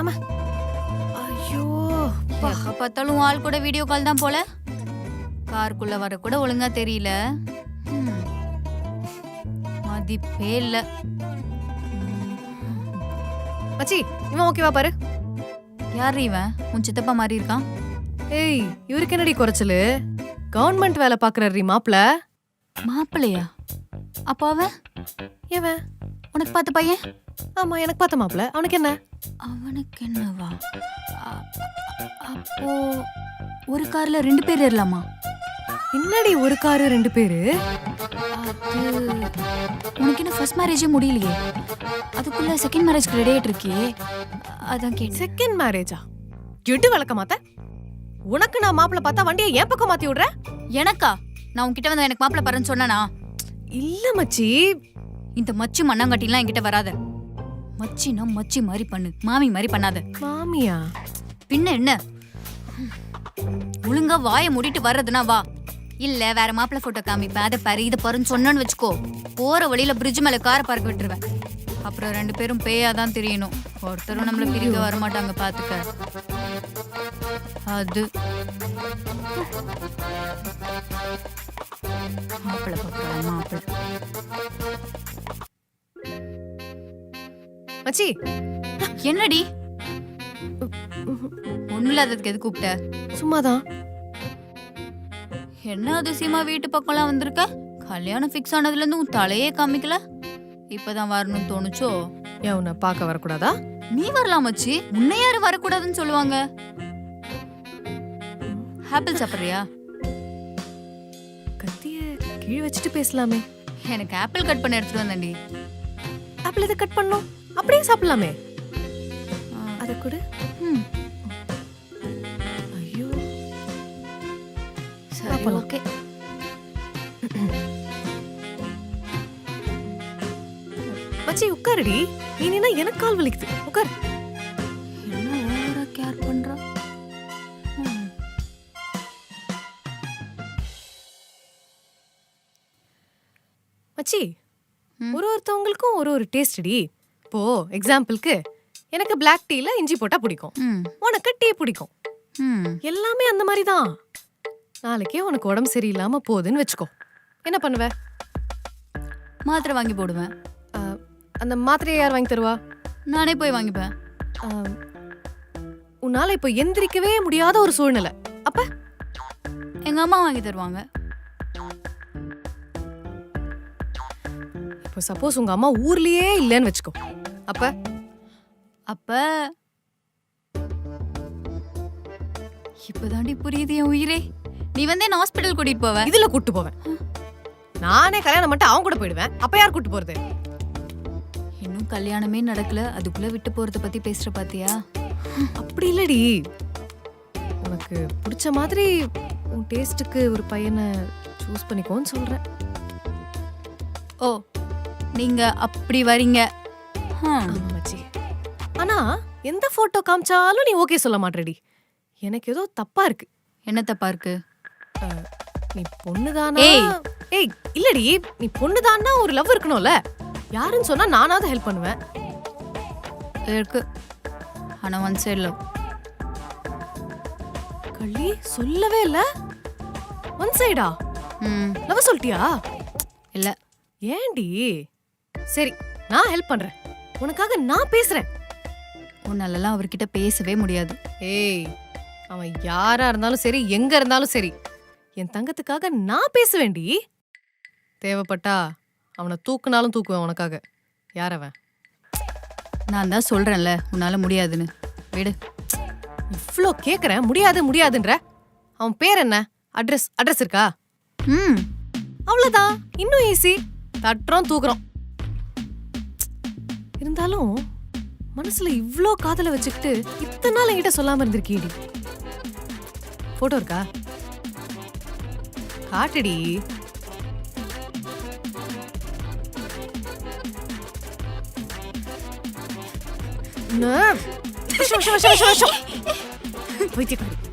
அம்மா. ஐயோ. எப்ப பார்த்தாலும் ஆள் கூட வீடியோ கால் தான் போல. காருக்குள்ள வர கூட ஒழுங்கா தெரியல. மதிப்பே இல்ல. மச்சி இவன் ஓகேவா பாரு. யார் இவன்? உன் சித்தப்பா மாதிரி இருக்கான்? ஏய் இவருக்கு என்னடி குறைச்சலு? கவர்மெண்ட் வேலை பாக்குறாரு மாப்ள மாப்பிள்ளையா? அப்போ அவன்? உனக்கு பார்த்த பையன்? ஆமா எனக்கு பார்த்த மாப்ள அவனுக்கு என்ன? அவனுக்கு என்னவா? அப்போ ஒரு கார்ல ரெண்டு பேர் ஏறலாமா? என்னடி ஒரு காரு ரெண்டு பேரு? அது உனக்கு என்ன ஃபர்ஸ்ட் மேரேஜே முடியலையே. அதுக்குள்ள செகண்ட் மேரேஜ்க்கு ரெடி ஆயிட்டு இருக்கியே. அதான் கேட்டேன். செகண்ட் மேரேஜா எடு வளர்க்க மாத்த. உனக்கு நான் மாப்பிள பார்த்தா வண்டியை ஏன் பக்கம் மாத்தி விடுற? எனக்கா? நான் உன்கிட்ட வந்து எனக்கு மாப்பிள்ள பாருன்னு சொன்னானா? இல்ல மச்சி. இந்த மச்சி மண்ணாங்கட்டிலாம் என்கிட்ட வராத. மச்சினா மச்சி மாதிரி பண்ணு. மாமி மாதிரி பண்ணாத. மாமியா? பின்ன என்ன? ஒழுங்கா வாயை மூடிட்டு வர்றதுனா வா. இல்ல வேற மாப்பிள்ளை போட்டோ காமிப்பேன். அதை பாரு இதை பாருன்னு சொன்னேன்னு வச்சுக்கோ. போற வழியில பிரிட்ஜ் மேல காரை பார்க்க விட்டுருவேன். அப்புறம் ரெண்டு பேரும் பேயா தான் தெரியணும். ஒருத்தரும் நம்மள பிரிக்க வரமாட்டாங்க பாத்துக்க. அது. மாப்பிள்ளை பார்க்கலாம் மாப்பிள்ளை மச்சி. என்னடி? ஒண்ணும் இல்லாததுக்கு எது கூப்பிட்ட? சும்மாதான். என்ன அதிசயமா வீட்டு பக்கம்லாம் வந்திருக்க? கல்யாணம் ஃபிக்ஸ் ஆனதுல இருந்து உன் தலையே காமிக்கல? இப்பதான் வரணும்னு தோணுச்சோ? ஏன் உன்னை பார்க்க வரக்கூடாதா? நீ வரலாம் மச்சி. உன்னை யாரு வரக்கூடாதுன்னு சொல்லுவாங்க? ஆப்பிள் சாப்பிடுறியா? கத்திய கீழ் வச்சுட்டு பேசலாமே. எனக்கு ஆப்பிள் கட் பண்ண எடுத்துட்டு வந்தேன்டி. ஆப்பிள் இதை கட் பண்ணோம் அப்படியே சாப்பிடலாமே. அத கூட. ஐயோ. சரி சாப்பிடலாம். ஓகே. மச்சி உட்காருடி. நீ நின்னா எனக்கு கால் வலிக்குது. உட்கார். என்ன ஓவரா கேர் பண்றா. மச்சி. ஒரு ஒருத்தவங்களுக்கும் ஒரு ஒரு டேஸ்ட்டி இப்போ எக்ஸாம்பிளுக்கு எனக்கு Black டீல இஞ்சி போட்டா பிடிக்கும். உனக்கு டீ பிடிக்கும். எல்லாமே அந்த மாதிரி தான். நாளைக்கே உனக்கு உடம்பு சரியில்லாம போகுதுன்னு வச்சுக்கோ. என்ன பண்ணுவ? மாத்திரை வாங்கி போடுவேன். அந்த மாத்திரையை யார் வாங்கி தருவா? நானே போய் வாங்கிப்பேன். உன்னால இப்போ எந்திரிக்கவே முடியாத ஒரு சூழ்நிலை. அப்ப? எங்க அம்மா வாங்கி தருவாங்க. இப்போ சப்போஸ் உங்க அம்மா ஊர்லயே இல்லைன்னு வச்சுக்கோ. அப்ப? அப்ப? இப்பதாண்டி புரியுது என் உயிரே. நீ வந்து என்ன ஹாஸ்பிட்டல் கூட்டிட்டு போவ? இதுல கூட்டு போவேன். நானே கல்யாணம் பண்ணிட்டு அவன் கூட போயிடுவேன். அப்ப யார் கூட்டு போறது? இன்னும் கல்யாணமே நடக்கல. அதுக்குள்ள விட்டு போறத பத்தி பேசுற பாத்தியா? அப்படி இல்லடி. உனக்கு பிடிச்ச மாதிரி உன் டேஸ்ட்டுக்கு ஒரு பையனை சூஸ் பண்ணிக்கோன்னு சொல்றேன். ஓ நீங்க அப்படி வரீங்க. ஹம், ஆமா மச்சி ஆனா எந்த போட்டோ காமிச்சாலும் நீ ஓகே சொல்ல மாட்டேடி. எனக்கு ஏதோ தப்பா இருக்கு. என்ன தப்பா இருக்கு? நீ பொண்ணுதானா? ஏய். இல்லடி. நீ பொண்ணுதான்னா ஒரு லவ் இருக்கணும்ல. யாருன்னு சொன்னா நானாவது ஹெல்ப் பண்ணுவேன். இருக்கு. ஆனா ஒன் சைடு லவ் கள்ளி சொல்லவே இல்ல. ஒன் சைடா லவ் சொல்லிட்டியா? இல்ல. ஏண்டி சரி நான் ஹெல்ப் பண்றேன். உனக்காக நான் பேசுறேன். உன்னாலலாம் அவர்கிட்ட பேசவே முடியாது. ஏய் அவன் யாரா இருந்தாலும் சரி எங்க இருந்தாலும் சரி என் தங்கத்துக்காக நான் பேசுவேன்டி. தேவைப்பட்டா அவனை தூக்குனாலும் தூக்குவேன் உனக்காக. யார் அவன்? நான் தான் சொல்றேன்ல உன்னால முடியாதுன்னு. விடு. இவ்ளோ கேக்குறேன் முடியாது முடியாதுன்ற. அவன் பேர் என்ன? அட்ரஸ் அட்ரஸ் இருக்கா? ம். அவ்வளவுதான் இன்னும் ஈஸி தட்டுறோம் தூக்குறோம். இருந்தாலும் மனசுல இவ்ளோ காதல வச்சுக்கிட்டு இத்தனை நாள் என்கிட்ட சொல்லாம இருந்திருக்கீடி. போட்டோ இருக்கா? காட்டுடி. பைத்தியக்காரி.